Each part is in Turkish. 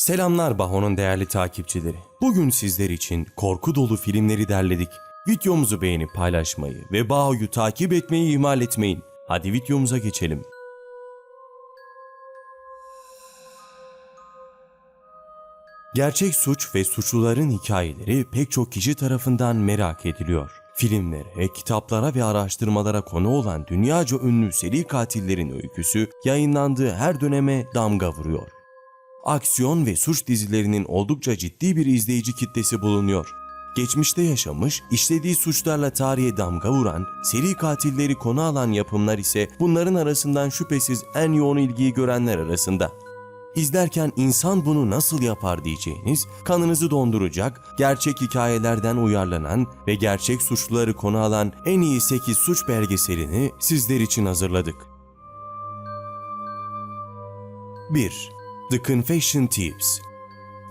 Selamlar Baho'nun değerli takipçileri. Bugün sizler için korku dolu filmleri derledik. Videomuzu beğenip paylaşmayı ve Baho'yu takip etmeyi ihmal etmeyin. Hadi videomuza geçelim. Gerçek suç ve suçluların hikayeleri pek çok kişi tarafından merak ediliyor. Filmlere, kitaplara ve araştırmalara konu olan dünyaca ünlü seri katillerin öyküsü yayınlandığı her döneme damga vuruyor. Aksiyon ve suç dizilerinin oldukça ciddi bir izleyici kitlesi bulunuyor. Geçmişte yaşamış, işlediği suçlarla tarihe damga vuran, seri katilleri konu alan yapımlar ise bunların arasından şüphesiz en yoğun ilgiyi görenler arasında. İzlerken insan bunu nasıl yapar diyeceğiniz, kanınızı donduracak, gerçek hikayelerden uyarlanan ve gerçek suçluları konu alan en iyi 8 suç belgeselini sizler için hazırladık. 1. The Confession Tapes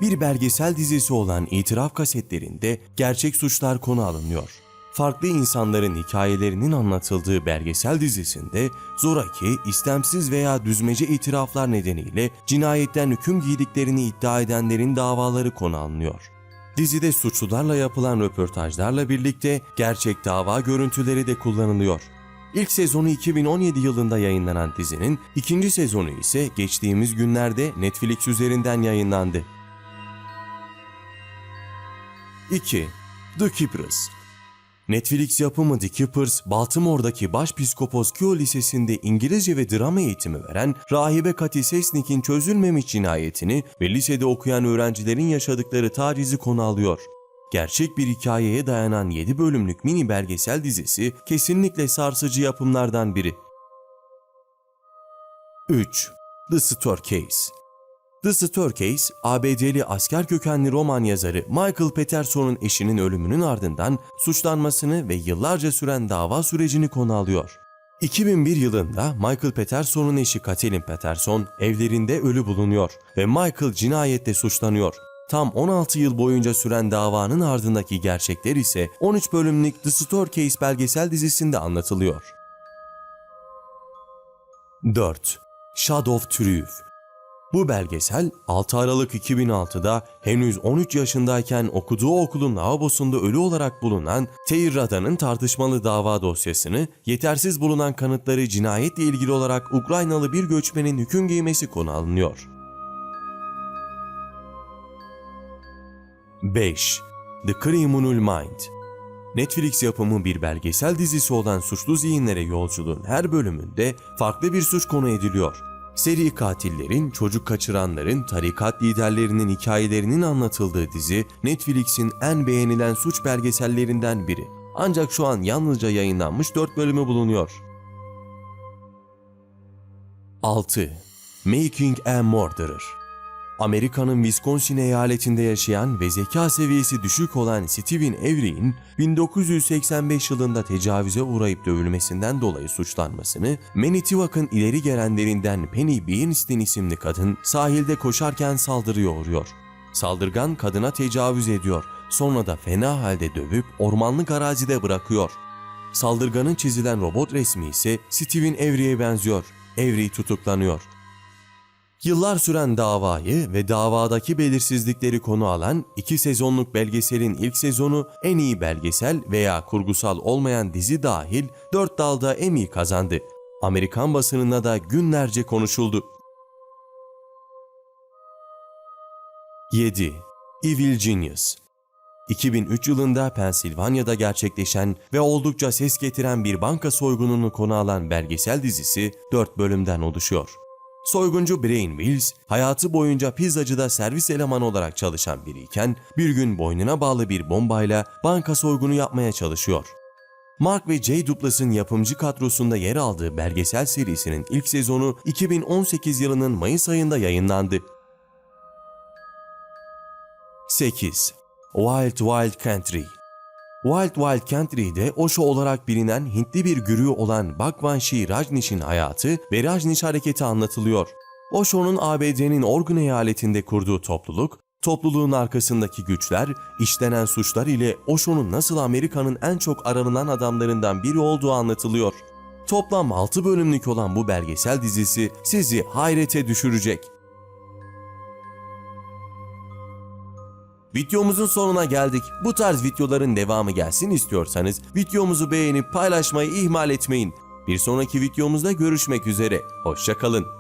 Bir belgesel dizisi olan itiraf kasetlerinde gerçek suçlar konu alınıyor. Farklı insanların hikayelerinin anlatıldığı belgesel dizisinde zoraki, istemsiz veya düzmece itiraflar nedeniyle cinayetten hüküm giydiklerini iddia edenlerin davaları konu alınıyor. Dizide suçlularla yapılan röportajlarla birlikte gerçek dava görüntüleri de kullanılıyor. İlk sezonu 2017 yılında yayınlanan dizinin ikinci sezonu ise geçtiğimiz günlerde Netflix üzerinden yayınlandı. 2. The Keepers Netflix yapımı The Keepers, Baltimore'daki Başpiskopos Kew Lisesi'nde İngilizce ve drama eğitimi veren rahibe Cathy Sesnick'in çözülmemiş cinayetini ve lisede okuyan öğrencilerin yaşadıkları tacizi konu alıyor. Gerçek bir hikayeye dayanan 7 bölümlük mini belgesel dizisi kesinlikle sarsıcı yapımlardan biri. 3. The Staircase The Staircase, ABD'li asker kökenli roman yazarı Michael Peterson'un eşinin ölümünün ardından suçlanmasını ve yıllarca süren dava sürecini konu alıyor. 2001 yılında Michael Peterson'un eşi Kathleen Peterson evlerinde ölü bulunuyor ve Michael cinayette suçlanıyor. Tam 16 yıl boyunca süren davanın ardındaki gerçekler ise 13 bölümlük The Staircase belgesel dizisinde anlatılıyor. 4. Shadow of Truth bu belgesel 6 Aralık 2006'da henüz 13 yaşındayken okuduğu okulun lavabosunda ölü olarak bulunan Teir Rada'nın tartışmalı dava dosyasını, yetersiz bulunan kanıtları cinayetle ilgili olarak Ukraynalı bir göçmenin hüküm giymesi konu alınıyor. 5. The Criminal Mind Netflix yapımı bir belgesel dizisi olan Suçlu Zihinlere Yolculuğun her bölümünde farklı bir suç konu ediliyor. Seri katillerin, çocuk kaçıranların, tarikat liderlerinin hikayelerinin anlatıldığı dizi Netflix'in en beğenilen suç belgesellerinden biri. Ancak şu an yalnızca yayınlanmış 4 bölümü bulunuyor. 6. Making a Murderer Amerika'nın Wisconsin eyaletinde yaşayan ve zeka seviyesi düşük olan Steven Avery'in 1985 yılında tecavüze uğrayıp dövülmesinden dolayı suçlanmasını Manitowoc'un ileri gelenlerinden Penny Bernstein isimli kadın sahilde koşarken saldırıya uğruyor. Saldırgan kadına tecavüz ediyor, sonra da fena halde dövüp ormanlık arazide bırakıyor. Saldırganın çizilen robot resmi ise Steven Avery'e benziyor. Avery tutuklanıyor. Yıllar süren davayı ve davadaki belirsizlikleri konu alan iki sezonluk belgeselin ilk sezonu en iyi belgesel veya kurgusal olmayan dizi dahil dört dalda Emmy kazandı. Amerikan basınında da günlerce konuşuldu. 7. Evil Genius 2003 yılında Pensilvanya'da gerçekleşen ve oldukça ses getiren bir banka soygununu konu alan belgesel dizisi 4 bölümden oluşuyor. Soyguncu Brain Wills, hayatı boyunca pizzacıda servis elemanı olarak çalışan biriyken bir gün boynuna bağlı bir bombayla banka soygunu yapmaya çalışıyor. Mark ve Jay Douglas'ın yapımcı kadrosunda yer aldığı belgesel serisinin ilk sezonu 2018 yılının Mayıs ayında yayınlandı. 8. Wild Wild Country Wild Wild Country'de Osho olarak bilinen Hintli bir gürü olan Bhagwan Rajneesh'in hayatı ve Rajneesh hareketi anlatılıyor. Osho'nun ABD'nin Oregon eyaletinde kurduğu topluluk, topluluğun arkasındaki güçler, işlenen suçlar ile Osho'nun nasıl Amerika'nın en çok aranılan adamlarından biri olduğu anlatılıyor. Toplam 6 bölümlük olan bu belgesel dizisi sizi hayrete düşürecek. Videomuzun sonuna geldik. Bu tarz videoların devamı gelsin istiyorsanız videomuzu beğenip paylaşmayı ihmal etmeyin. Bir sonraki videomuzda görüşmek üzere. Hoşçakalın.